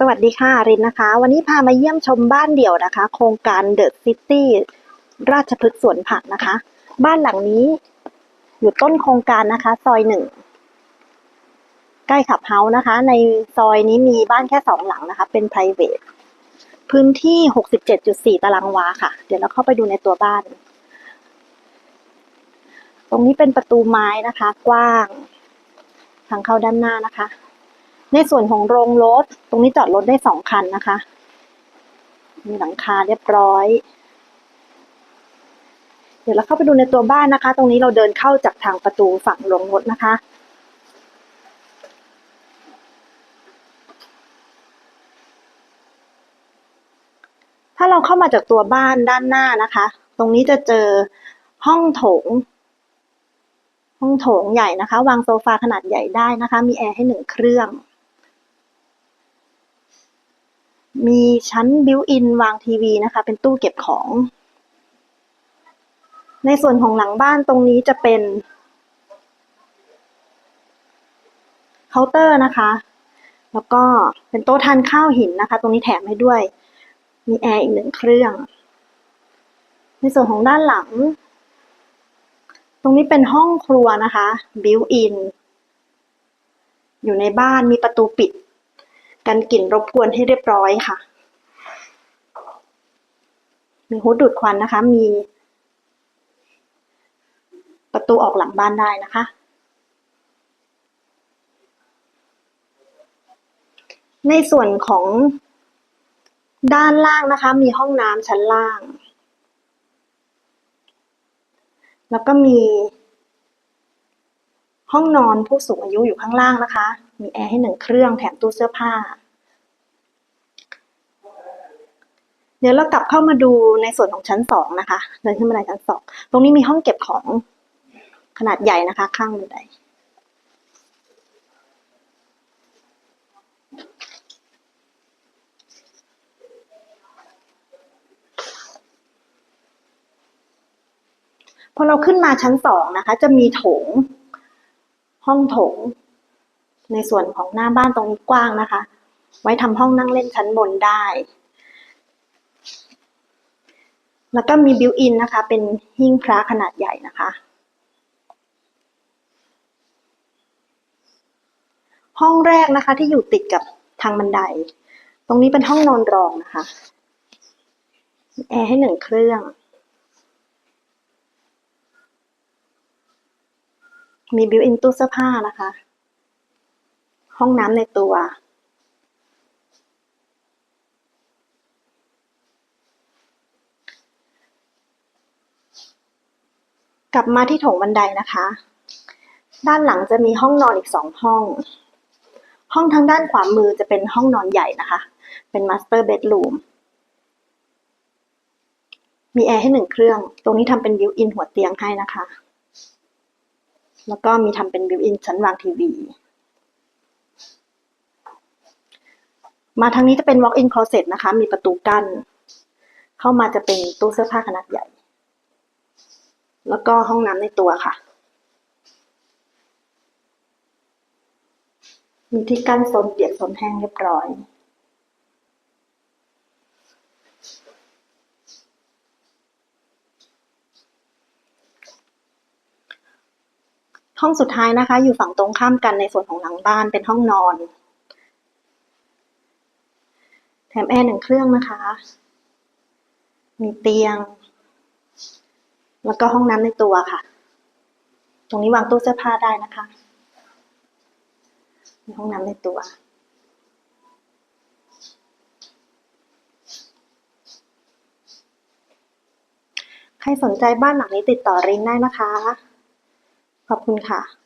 สวัสดีค่ะ รินนะคะ วันนี้พามาเยี่ยมชมบ้านเดี่ยวนะคะ โครงการเดอะซิตี้ราชพฤกษ์สวนผักนะคะ บ้านหลังนี้ อยู่ต้นโครงการนะคะ ซอยหนึ่ง ใกล้ขับเฮาส์นะคะ ในซอยนี้มีบ้านแค่สองหลังนะคะ เป็น p r i v a t พื้นที่หกสิบเจ็ดจุดสี่ตารางวาค่ะ เดี๋ยวเราเข้าไปดูในตัวบ้าน ตรงนี้เป็นประตูไม้นะคะ กว้าง ทางเข้าด้านหน้านะคะ ในส่วนของโรงรถ ตรงนี้จอดรถได้สองคันนะคะ มีหลังคาเรียบร้อย เดี๋ยวเราเข้าไปดูในตัวบ้านนะคะ ตรงนี้เราเดินเข้าจากทางประตูฝั่งโรงรถนะคะถ้าเราเข้ามาจากตัวบ้านด้านหน้านะคะ ตรงนี้จะเจอห้องโถง ห้องโถงใหญ่นะคะ วางโซฟาขนาดใหญ่ได้นะคะ มีแอร์ให้หนึ่งเครื่อง มีชั้นบิวอินวางทีวีนะคะ เป็นตู้เก็บของ ในส่วนของหลังบ้านตรงนี้จะเป็นเคาน์เตอร์นะคะ แล้วก็เป็นโต๊ะทานข้าวหินนะคะ ตรงนี้แถมให้ด้วย มีแอร์อีกหนึ่งเครื่อง ในส่วนของด้านหลัง ตรงนี้เป็นห้องครัวนะคะบิวอินอยู่ในบ้านมีประตูปิด กันกลิ่นรบกวนให้เรียบร้อยค่ะ มีฮูดดูดควันนะคะ มีประตูออกหลังบ้านได้นะคะ ในส่วนของด้านล่างนะคะ มีห้องน้ำชั้นล่าง แล้วก็มี ห้องนอนผู้สูงอายุอยู่ข้างล่างนะคะ มีแอร์ให้หนึ่งเครื่องแถมตู้เสื้อผ้า เดี๋ยวเรากลับเข้ามาดูในส่วนของชั้นสองนะคะ เดินขึ้นบันไดชั้นสอง ตรงนี้มีห้องเก็บของขนาดใหญ่นะคะ ข้างบันไดพอเราขึ้นมาชั้นสองนะคะ จะมีโถง ห้องโถง ในส่วนของหน้าบ้านตรงนี้กว้างนะคะ ไว้ทำห้องนั่งเล่นชั้นบนได้ แล้วก็มีบิวอินนะคะ เป็นหิ้งพระขนาดใหญ่นะคะ ห้องแรกนะคะที่อยู่ติดกับทางบันได ตรงนี้เป็นห้องนอนรองนะคะมีแอร์ให้หนึ่งเครื่อง มีบิวอินตู้เสื้อผ้านะคะ ห้องน้ำในตัว กลับมาที่โถงบันไดนะคะ ด้านหลังจะมีห้องนอนอีกสองห้อง ห้องทางด้านขวามือจะเป็นห้องนอนใหญ่นะคะ เป็นมาสเตอร์เบดรูมมีแอร์ให้หนึ่งเครื่อง ตรงนี้ทำเป็นบิวอินหัวเตียงให้นะคะ แล้วก็มีทำเป็นบิวอินชั้นวางทีวี มาทางนี้จะเป็น walk-in closet นะคะ มีประตูกั้น เข้ามาจะเป็นตู้เสื้อผ้าขนาดใหญ่ แล้วก็ห้องน้ำในตัวค่ะ มีที่กั้นโซนเปียกโซนแห้งเรียบร้อย ห้องสุดท้ายนะคะ อยู่ฝั่งตรงข้ามกันในส่วนของหลังบ้านเป็นห้องนอน แถมแอร์หนึ่งเครื่องนะคะ มีเตียง แล้วก็ห้องน้ำในตัวค่ะ ตรงนี้วางตู้เสื้อผ้าได้นะคะมีห้องน้ำในตัวใครสนใจบ้านหลังนี้ติดต่อรินได้นะคะ ขอบคุณค่ะ